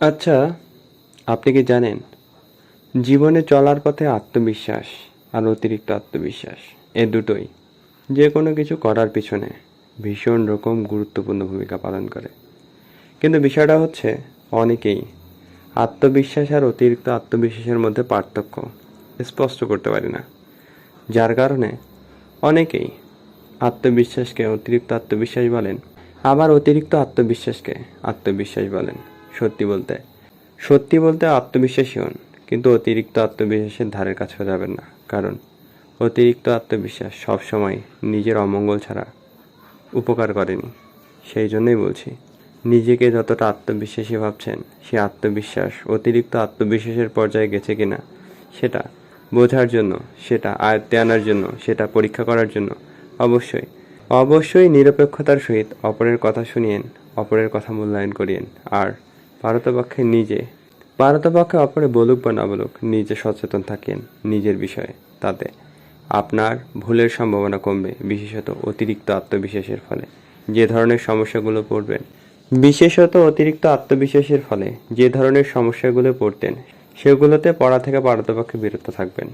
আচ্ছা আপনি কি জানেন, জীবনে চলার পথে আত্মবিশ্বাস আর অতিরিক্ত আত্মবিশ্বাস, এ দুটোই যে কোনো কিছু করার পিছনে ভীষণ রকম গুরুত্বপূর্ণ ভূমিকা পালন করে। কিন্তু বিষয়টা হচ্ছে, অনেকেই আত্মবিশ্বাস আর অতিরিক্ত আত্মবিশ্বাসের মধ্যে পার্থক্য স্পষ্ট করতে পারে না। যার কারণে অনেকেই আত্মবিশ্বাসকে অতিরিক্ত আত্মবিশ্বাস বলেন, আবার অতিরিক্ত আত্মবিশ্বাসকে আত্মবিশ্বাস বলেন। সত্যি বলতে। সত্যি বলতে আত্মবিশ্বাসী হন, কিন্তু অতিরিক্ত আত্মবিশ্বাসের ধারের কাছেও যাবেন না, কারণ অতিরিক্ত আত্মবিশ্বাস সবসময় নিজের অমঙ্গল ছাড়া উপকার করেনি। সেই জন্যই বলছি, নিজেকে যতটা আত্মবিশ্বাসী ভাবছেন, সে আত্মবিশ্বাস, অতিরিক্ত আত্মবিশ্বাসের পর্যায়ে গেছে কিনা, সেটা বোঝার জন্য, সেটা আয়ত্তে আনার জন্য, সেটা পরীক্ষা করার জন্য অবশ্যই অবশ্যই নিরপেক্ষতার সহিত অপরের কথা শুনিয়েন, অপরের কথা মূল্যায়ন করিয়েন, আর পারতপক্ষে নিজে। পারতপক্ষে অপরে বলুক বা না বলুক, নিজে সচেতন থাকেন নিজের বিষয়ে, তাতে আপনার ভুলের সম্ভাবনা কমবে, বিশেষত অতিরিক্ত আত্মবিশ্বাসের ফলে। যে ধরনের সমস্যাগুলো পড়বেন, বিশেষত অতিরিক্ত আত্মবিশ্বাসের ফলে যে ধরনের সমস্যাগুলো পড়তেন, সেগুলোতে পড়া থেকে পারতপক্ষে বিরত থাকবেন।